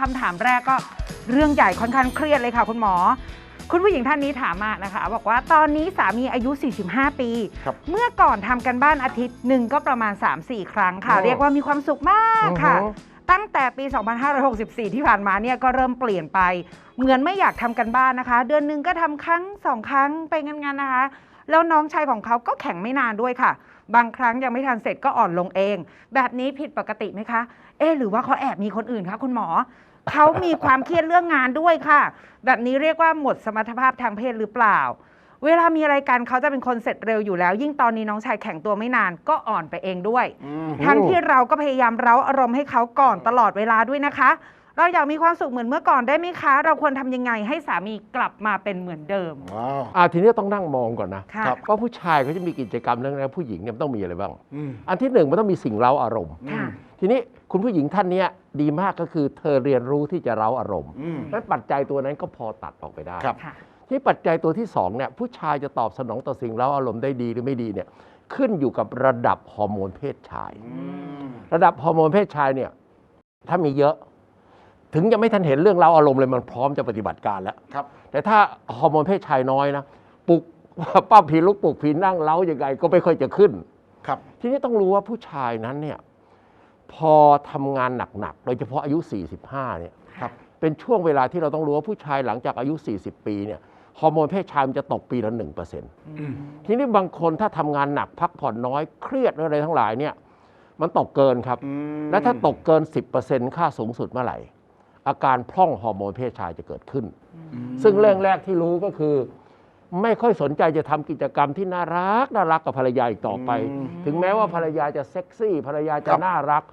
คำถามแรกก็เรื่องใหญ่ค่อนข้างเครียดเลยค่ะ คุณหมอ คุณผู้หญิงท่านนี้ถามมานะคะ บอกว่าตอนนี้สามีอายุ 45 ปี ครับเมื่อก่อนทำกันบ้านอาทิตย์หนึ่งก็ประมาณ 3-4 ครั้งค่ะ โอ้ เรียกว่ามีความสุขมากค่ะ อือฮึตั้งแต่ปี 2564 ที่ผ่านมาเนี่ยก็เริ่มเปลี่ยนไป เหมือนไม่อยากทำกันบ้านนะคะ เดือนหนึ่งก็ทำครั้งสองครั้งไปงั้นๆนะคะ แล้วน้องชายของเขาก็แข็งไม่นานด้วยค่ะ บางครั้งยังไม่ทันเสร็จก็อ่อนลงเอง แบบนี้ผิดปกติไหมคะ เอ๊ะหรือว่าเขาแอบมีคนอื่นคะคุณหมอ เขามีความเครียดเรื่องงานด้วยค่ะ แบบนี้เรียกว่าหมดสมรรถภาพทางเพศหรือเปล่า เวลามีอะไรกันเขาจะเป็นคนเสร็จเร็วอยู่แล้ว ยิ่งตอนนี้น้องชายแข็งตัวไม่นานก็อ่อนไปเองด้วยอืมทั้งที่เราก็พยายามเร้าอารมณ์ให้เขาก่อนตลอดเวลาด้วยนะคะ เราอยากมีความสุขเหมือนเมื่อก่อนได้ไหมคะ เราควรทำยังไงให้สามีกลับมาเป็นเหมือนเดิม ว้าวอ่าทีนี้ต้องนั่งมองก่อนนะค่ะครับว่าผู้ชายเขาจะมีกิจกรรมเรื่องนั้นผู้หญิงเนี่ยมันต้องมีอะไรบ้าง อืม อันที่หนึ่งมันต้องมีสิ่งเร้าอารมณ์ ค่ะ ทีนี้คุณผู้หญิงท่านเนี้ยดีมากก็คือเธอเรียนรู้ที่จะเร้าอารมณ์อืมและปัจจัยตัวนั้นก็พอตัดออกไปได้ ครับ ค่ะ ที่ปัจจัยตัวที่สองเนี่ยผู้ชายจะตอบสนองต่อสิ่งเร้าอารมณ์ได้ดีหรือไม่ดีเนี่ยขึ้นอยู่กับระดับฮอร์โมนเพศชาย อืม ระดับฮอร์โมนเพศชายเนี่ยถ้ามีเยอะ ถึงยังไม่ทันเห็นเรื่องเร้าอารมณ์เลยมันพร้อมจะปฏิบัติการแล้ว ครับ แต่ถ้าฮอร์โมนเพศชายน้อยนะปลุก ป้าผีลุกปลุกผีนั่งเล้ายังไงก็ไม่ค่อยจะขึ้น ครับ ทีนี้ต้องรู้ว่าผู้ชายนั้นเนี่ย พอทำงานหนักๆ โดยเฉพาะอายุ 45 เนี่ยครับเป็นช่วงเวลาที่เราต้องรู้ว่าผู้ชายหลังจากอายุ 40 ปีเนี่ยฮอร์โมนเพศชายมันจะตกปีละ1%อืมทีนี้บางคนถ้าทำงานหนักพักผ่อนน้อยเครียดอะไรทั้งหลายเนี่ยมันตกเกินครับอืมและถ้าตกเกิน 10%ค่าสูงสุดเมื่อไหร่ อาการพร่องฮอร์โมนเพศชายจะเกิดขึ้นอืมซึ่งเรื่องแรกที่รู้ก็คือ ไม่ค่อยสนใจจะทำกิจกรรมที่น่ารักน่ารักกับภรรยาอีกต่อไปอืมถึงแม้ว่าภรรยาจะเซ็กซี่ ภรรยาจะครับน่ารัก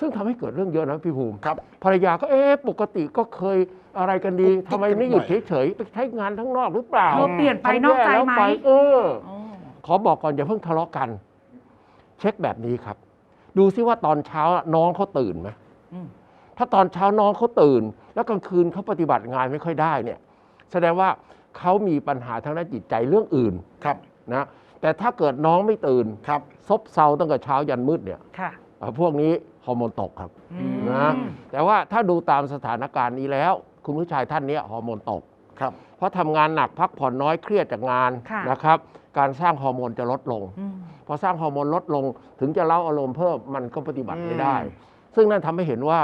ซึ่งทำให้เกิดเรื่องเยอะนะพี่ภูมิครับภรรยาก็เอ๊ะปกติก็เคยอะไรกันดีกุ๊กกิ๊กทำไมไม่หยุดกันบ่อยเฉยๆไปใช้งานทั้างนอกหรือเปล่าเธอเปลี่ยนไปนอกใจไหมทำแย่แล้วปเออโอ้ขอบอกก่อนอย่าเพิ่งทะเลาะกัน เช็คแบบนี้ครับ ดูซิว่าตอนเช้าน้องเขาตื่นไหมอืมถ้าตอนเช้าน้องเขาตื่น แล้วกลางคืนเขาปฏิบัติงานไม่ค่อยได้เนี่ย แสดงว่าเขามีปัญหาทางด้านจิตใจเรื่องอื่นครับนะแต่ถ้าเกิดน้องไม่ตื่นครับซบเซาตั้งแต่เช้ายันมืดเนี่ยค่ะเอ่อพวกนี้ ฮอร์โมนตกครับอืมนะแต่ว่าถ้าดูตามสถานการณ์นี้แล้ว คุณผู้ชายท่านเนี้ยฮอร์โมนตกครับเพราะทำงานหนักพักผ่อนน้อยเครียดจากงานค่ะนะครับ การสร้างฮอร์โมนจะลดลงอืมพอสร้างฮอร์โมนลดลง ถึงจะเล่าอารมณ์เพิ่มมันก็ปฏิบัติไม่ได้อืมซึ่งนั่นทำให้เห็นว่า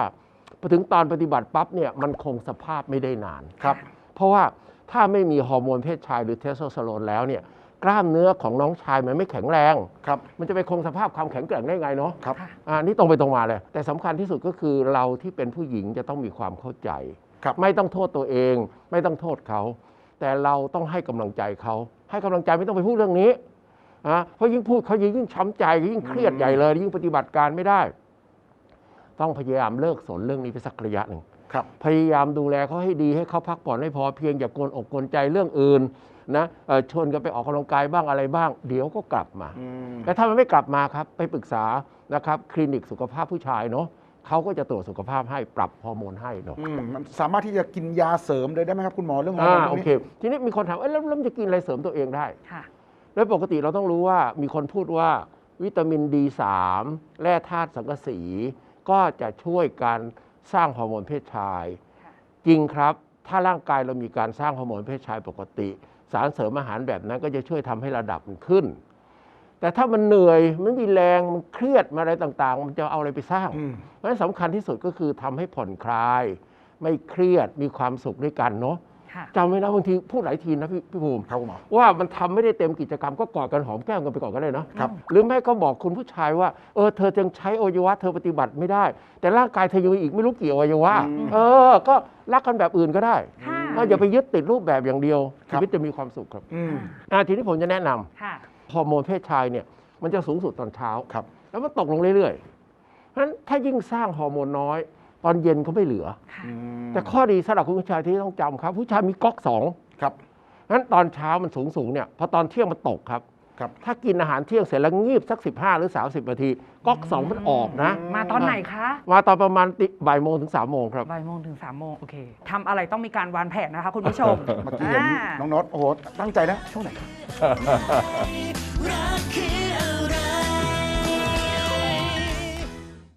พอถึงตอนปฏิบัติปั๊บเนี่ยมันคงสภาพไม่ได้นานครับ เพราะว่าถ้าไม่มีฮอร์โมนเพศชายหรือเทสโทสเตอโรนแล้วเนี่ย กล้ามเนื้อของน้องชายมันไม่แข็งแรง ครับ มันจะไปคงสภาพความแข็งแกร่งได้ไงเนาะครับค่ะอ่านี่ตรงไปตรงมาเลย แต่สำคัญที่สุดก็คือเราที่เป็นผู้หญิงจะต้องมีความเข้าใจ ครับไม่ต้องโทษตัวเอง ไม่ต้องโทษเขา แต่เราต้องให้กำลังใจเขา ให้กำลังใจไม่ต้องไปพูดเรื่องนี้อะเพราะยิ่งพูดเขายิ่งช้ำใจยิ่งเครียดอืมใหญ่เลย ยิ่งปฏิบัติการไม่ได้ ต้องพยายามเลิกสนเรื่องนี้ไปสักระยะหนึ่ง ครับพยายามดูแลเขาให้ดีให้เขาพักผ่อนให้พอเพียงอย่ากวนอกกวนใจเรื่องอื่นนะเอ่อชวนกันไปออกกำลังกายบ้างอะไรบ้าง เดี๋ยวก็กลับมาอืมแต่ถ้ามันไม่กลับมาครับ ไปปรึกษานะครับคลินิกสุขภาพผู้ชายเนาะเขาก็จะตรวจสุขภาพให้ปรับฮอร์โมนให้เนาะอืมมันสามารถที่จะกินยาเสริมเลยได้ไหมครับคุณหมอเรื่องฮอร์อ่าโมนพวโอกเคนี้ทีนี้มีคนถามเอ้ยแล้วแล้วมันจะกินอะไรเสริมตัวเองได้ค่ะแล้วปกติเราต้องรู้ว่ามีคนพูดว่าวิตามิน D3 แร่ธาตุสังกะสีก็จะช่วยการ สร้างฮอร์โมนเพศชายค่ะจริงครับถ้าร่างกายเรามีการสร้างฮอร์โมนเพศชายปกติ สารเสริมอาหารแบบนั้นก็จะช่วยทำให้ระดับมันขึ้น แต่ถ้ามันเหนื่อยไม่มีแรงมันเครียดมาอะไรต่างๆ มันจะเอาอะไรไปสร้างอืมเพราะฉะนั้นสำคัญที่สุดก็คือทำให้ผ่อนคลาย ไม่เครียดมีความสุขด้วยกันเนาะค่ะ จำไว้นะบางทีพูดหลายทีนะพี่พี่ภูมิครับคุณหมอว่ามันทำไม่ได้เต็มกิจกรรมก็กอดกันหอมแก้มกันไปก่อนก็ได้นะครับหรือแม่ก็บอกคุณผู้ชายว่าเออเธอจึงใช้อวัยวะเธอปฏิบัติไม่ได้ แต่ร่างกายเธอยังมีอีกไม่รู้กี่อวัยวะอืมเออ ก็รักกันแบบอื่นก็ได้ค่ะเอออย่าไปยึดติดรูปแบบอย่างเดียวครัชีบวิตจะมีความสุขครับอืมอ่าทีนี้ผมจะแนะนำค่ะฮอร์โมนเพศชายเนี่ย มันจะสูงสุดตอนเช้าครับ แล้วมันตกลงเรื่อยๆเพราะฉะนั้นถ้ายิ่งสร้างฮอร์โมนน้อย ตอนเย็นเขาไม่เหลือค่ะอืม แต่ข้อดีสำหรับคุณผู้ชายที่ต้องจำครับ ผู้ชายมีก๊อกสองครับเพราะฉะนั้นตอนเช้ามันสูงสูงๆเนี่ยพอตอนเที่ยงมันตกครับ ครับ ถ้ากินอาหารเที่ยงเสร็จแล้วงีบสัก 15 หรือ 30นาทีก๊อกสองมันออกนะ มาตอนไหนคะมาตอนประมาณติบ่ายโมงถึง3ามโมงครับ บ่ายโมงถึงสามโมงโอเคทำอะไรต้องมีการวางแผนนะคะคุณผู้ชมเมื่อกี้เห็นอ่า น้องโน็อตโอ้โหตั้งใจนะช่วงไหนครับ